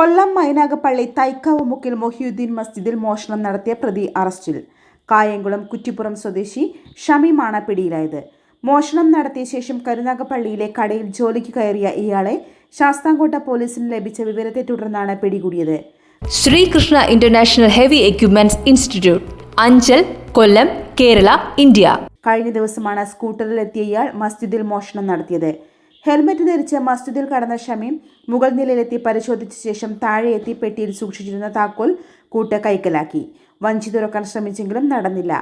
കൊല്ലം മൈനാഗപ്പള്ളി തൈക്കാവ് മുക്കിൽ മൊഹിയുദ്ദീൻ മസ്ജിദിൽ മോഷണം നടത്തിയ പ്രതി അറസ്റ്റിൽ. കായംകുളം കുറ്റിപ്പുറം സ്വദേശി ഷമീമാണ് പിടിയിലായത്. മോഷണം നടത്തിയ ശേഷം കരുനാഗപ്പള്ളിയിലെ കടയിൽ ജോലിക്ക് കയറിയ ഇയാളെ ശാസ്താംകോട്ട പോലീസിന് ലഭിച്ച വിവരത്തെ തുടർന്നാണ് പിടികൂടിയത്. Sreekrishna international heavy equipments institute Anchal Kollam Kerala India. കഴിഞ്ഞ ദിവസമാണ് സ്കൂട്ടറിലെത്തിയ ഇയാൾ മസ്ജിദിൽ മോഷണം നടത്തിയത്. ഹെൽമറ്റ് ധരിച്ച് മസ്ജിദിൽ കടന്ന ഷമീം മുകൾ നിലയിലെത്തി പരിശോധിച്ച ശേഷം താഴെ എത്തി പെട്ടിയിൽ സൂക്ഷിച്ചിരുന്ന താക്കോൽ കൂട്ട് കൈക്കലാക്കി വഞ്ചി തുറക്കാൻ ശ്രമിച്ചെങ്കിലും നടന്നില്ല.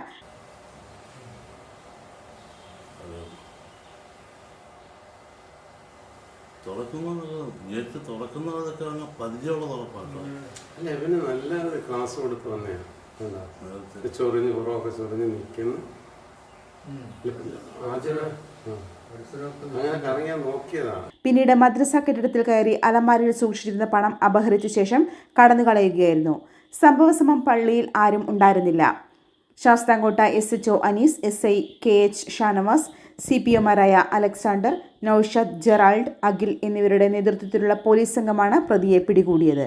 ഗേറ്റ് തുറക്കുന്നതൊക്കെ അങ്ങ് പരിചയമുള്ള തുറപ്പാട്ടോ. അല്ല ഇവന് നല്ല ഒരു ക്ലാസ് കൊടുത്ത് വന്നെയാ. എന്താ ചൊറിഞ്ഞ് കുറവൊക്കെ ചൊറിഞ്ഞ് നിൽക്കുന്നു ആചാര അങ്ങനെ കറങ്ങിയാൻ നോക്കിയതാണ് പിന്നീട് മദ്രസ കെട്ടിടത്തിൽ കയറി അലമാരയിൽ സൂക്ഷിച്ചിരുന്ന പണം അപഹരിച്ച ശേഷം കടന്നു കളയുകയായിരുന്നു. സംഭവസമം പള്ളിയിൽ ആരും ഉണ്ടായിരുന്നില്ല. Sasthamkotta S H O Anees S I K H Shanavas C P എമാരായ Alexander Noushad Gerald Akhil എന്നിവരുടെ നേതൃത്വത്തിലുള്ള പോലീസ് സംഘമാണ് പ്രതിയെ പിടികൂടിയത്.